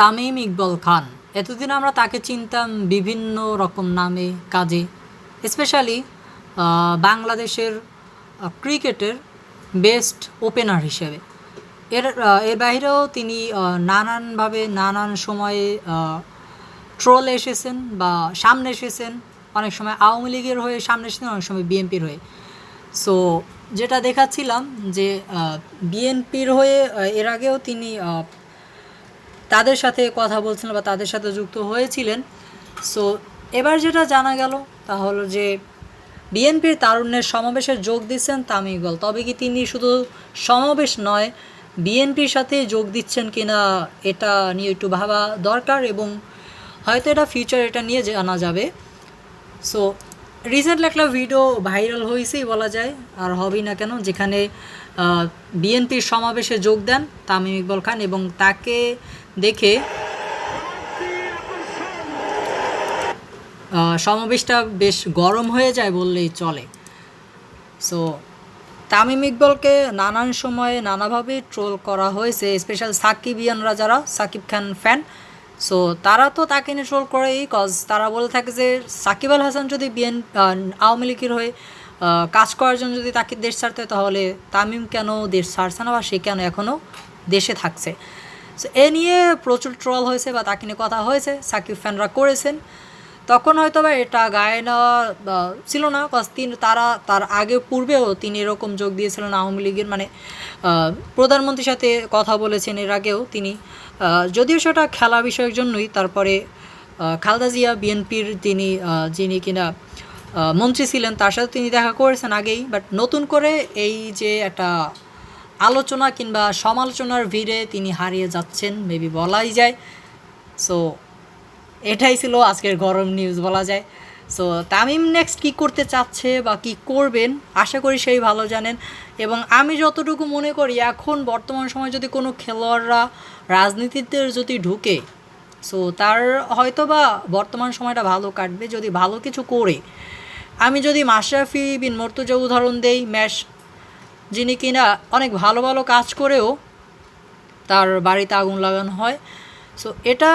তামিম ইকবল খান। এতদিন আমরা তাকে চিনতাম বিভিন্ন রকম নামে, কাজে। স্পেশালি বাংলাদেশের ক্রিকেটের বেস্ট ওপেনার হিসেবে। এর এর বাইরেও তিনি নানানভাবে, নানান সময়ে ট্রোল এসেছেন বা সামনে এসেছেন। অনেক সময় আওয়ামী লীগের হয়ে সামনে এসেছেন, অনেক সময় বিএনপির হয়ে। সো যেটা দেখাচ্ছিলাম যে বিএনপির হয়ে এর আগেও তিনি তাদের সাথে কথা বলছিলেন বা তাদের সাথে যুক্ত হয়েছিলেন। সো এবার যেটা জানা গেল তা হলো যে, বিএনপির তারুণ্যের সমাবেশে যোগ দিচ্ছেন ইকবাল। তবে কি তিনি শুধু সমাবেশ নয়, বিএনপির সাথে যোগ দিচ্ছেন কিনা এটা নিয়ে একটু ভাবা দরকার এবং হয়তো এটা ফিউচার এটা নিয়ে জানা যাবে। সো রিসেন্টলি একটা ভিডিও ভাইরাল হয়েছেই বলা যায়, আর হবেই না কেন, যেখানে বিএনপির সমাবেশে যোগ দেন তামিম ইকবল খান এবং তাকে দেখে সমাবেশটা বেশ গরম হয়ে যায় বললেই চলে। সো তামিম ইকবলকে নানান সময়ে নানাভাবে ট্রোল করা হয়েছে স্পেশাল সাকিবিয়ানরা যারা, সাকিব খান ফ্যান সো তারা তো তাকে ট্রোল করেই কজ তারা বলে থাকে যে, সাকিব আল হাসান যদি বিএন আওয়ামী লীগের হয়ে কাজ করার জন্য যদি তাকে দেশ ছাড়তে তাহলে তামিম কেন দেশ ছাড়ছে না বা সে কেন এখনও দেশে থাকছে? সো এ নিয়ে প্রচুর ট্রল হয়েছে বা তাকে নিয়ে কথা হয়েছে। সাকিব ফ্যানরা করেছেন। তখন হয়তো বা এটা গায়ে নেওয়া ছিল না কজ তিনি, তারা, তার আগে পূর্বেও তিনি এরকম যোগ দিয়েছিলেন আওয়ামী লীগের মানে প্রধানমন্ত্রীর সাথে কথা বলেছেন এর আগেও তিনি। যদিও সেটা খেলা বিষয়ের জন্যই, তারপরে খালদা জিয়া বিএনপির তিনি যিনি কিনা মন্ত্রী ছিলেন, তার সাথে তিনি দেখা করেছেন আগেই বাট নতুন করে এই যে একটা আলোচনা কিংবা সমালোচনার ভিড়ে তিনি হারিয়ে যাচ্ছেন মেবি বলাই যায়। সো এটাই ছিল আজকের গরম নিউজ বলা যায়। সো তামিম নেক্সট কী করতে চাচ্ছে বা কী করবেন, আশা করি সেই ভালো জানেন। এবং আমি যতটুকু মনে করি, এখন বর্তমান সময় যদি কোনো খেলোয়াড়রা রাজনীতিতে যদি ঢুকে সো তার হয়তো বা বর্তমান সময়টা ভালো কাটবে যদি ভালো কিছু করে। আমি যদি মাশরাফি বিন মর্তুজা উদাহরণ দেই ম্যাশ যিনি কিনা অনেক ভালো ভালো কাজ করেও তার বাড়িতে আগুন লাগানো হয়। সো এটা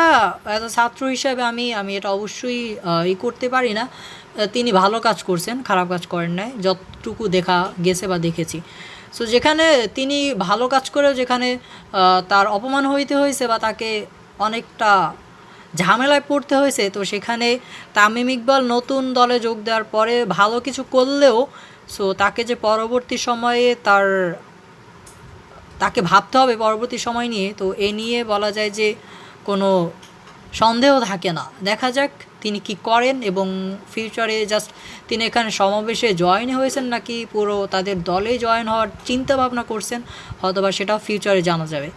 অ্যাজ আ ছাত্র হিসাবে আমি আমি এটা অবশ্যই ই করতে পারি না। তিনি ভালো কাজ করছেন, খারাপ কাজ করেন নাই, যতটুকু দেখা গেছে বা দেখেছি। সো যেখানে তিনি ভালো কাজ করেও যেখানে তার অপমান হইতে হয়েছে বা তাকে অনেকটা ঝামেলায় পড়তে হয়েছে তো সেখানে তামিম ইকবাল নতুন দলে যোগ দেওয়ার পরে ভালো কিছু করলেও সো তাকে যে পরবর্তী সময়ে তার, তাকে ভাবতে হবে পরবর্তী সময় নিয়ে, তো এ নিয়ে বলা যায় যে কোনো সন্দেহ থাকে না। দেখা যাক তিনি কি করেন এবং ফিউচারে জাস্ট তিনি এখানে সমাবেশে জয়েন হয়েছেন নাকি পুরো তাদের দলে জয়েন হওয়ার চিন্তা ভাবনা করছেন, হয়তোবা সেটাও ফিউচারে জানা যাবে।